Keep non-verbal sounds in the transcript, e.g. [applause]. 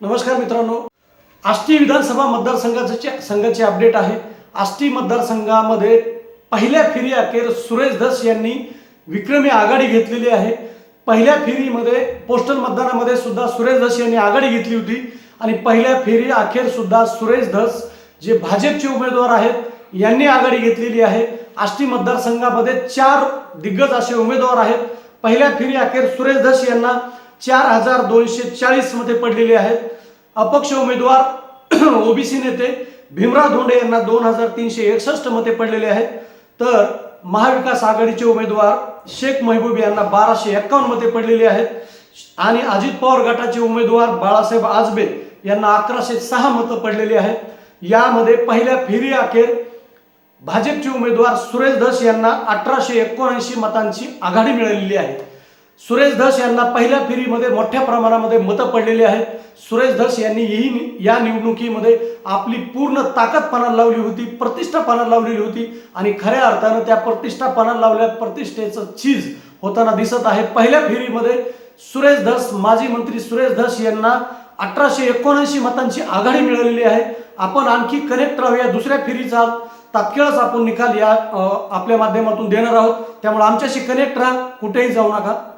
नमस्कार मित्रांनो. आष्टी विधानसभा मतदारसंघाचे संघाचे अपडेट आहे. आष्टी मतदारसंघामध्ये पहिल्या फेरी अखेर सुरेश धस यांनी विक्रमी आघाडी घेतलेली आहे. पहिल्या फेरीमध्ये पोस्टल मतदानामध्ये सुद्धा सुरेश धस यांनी आघाडी घेतली होती आणि पहिल्या फेरी अखेर सुद्धा सुरेश धस जे भाजपचे उमेदवार आहेत यांनी आघाडी घेतलेली आहे. आष्टी मतदारसंघामध्ये चार दिग्गज असे उमेदवार आहेत. पहिल्या फेरी अखेर सुरेश धस यांना चार हजार दोनशे चाळीसमध्ये पडलेले आहेत. अपक्ष उमेदवार [clears throat] ओबीसी नेते भीमराव धोंडे यांना दोन हजार तीनशे एकसष्ट मते पडलेले आहेत. तर महाविकास आघाडीचे उमेदवार शेख महबूब यांना बाराशे एक्कावन्न मते पडलेले आहेत. आणि अजित पवार गटाचे उमेदवार बाळासाहेब आजबे यांना अकराशे सहा मतं पडलेली आहेत. यामध्ये पहिल्या फेरी अखेर भाजपचे उमेदवार सुरेश धस यांना अठराशे एकोणऐंशी मतांची आघाडी मिळालेली आहे. सुरेश धस यांना पहिल्या फेरीमध्ये मोठ्या प्रमाणामध्ये मतं पडलेली आहेत. सुरेश धस यांनी ही या निवडणुकीमध्ये आपली पूर्ण ताकद लावली होती प्रतिष्ठा लावलेली होती आणि खऱ्या अर्थानं त्या प्रतिष्ठा लावल्या प्रतिष्ठेचं चीज होताना दिसत आहे. पहिल्या फेरीमध्ये सुरेश धस माजी मंत्री सुरेश धस यांना अठराशे एकोणऐंशी मतांची आघाडी मिळालेली आहे. आपण आणखी कनेक्ट राहूया दुसऱ्या फेरीचा. तात्काळच आपण निकाल या आपल्या माध्यमातून देणार आहोत. त्यामुळे आमच्याशी कनेक्ट राहा. कुठेही जाऊ नका.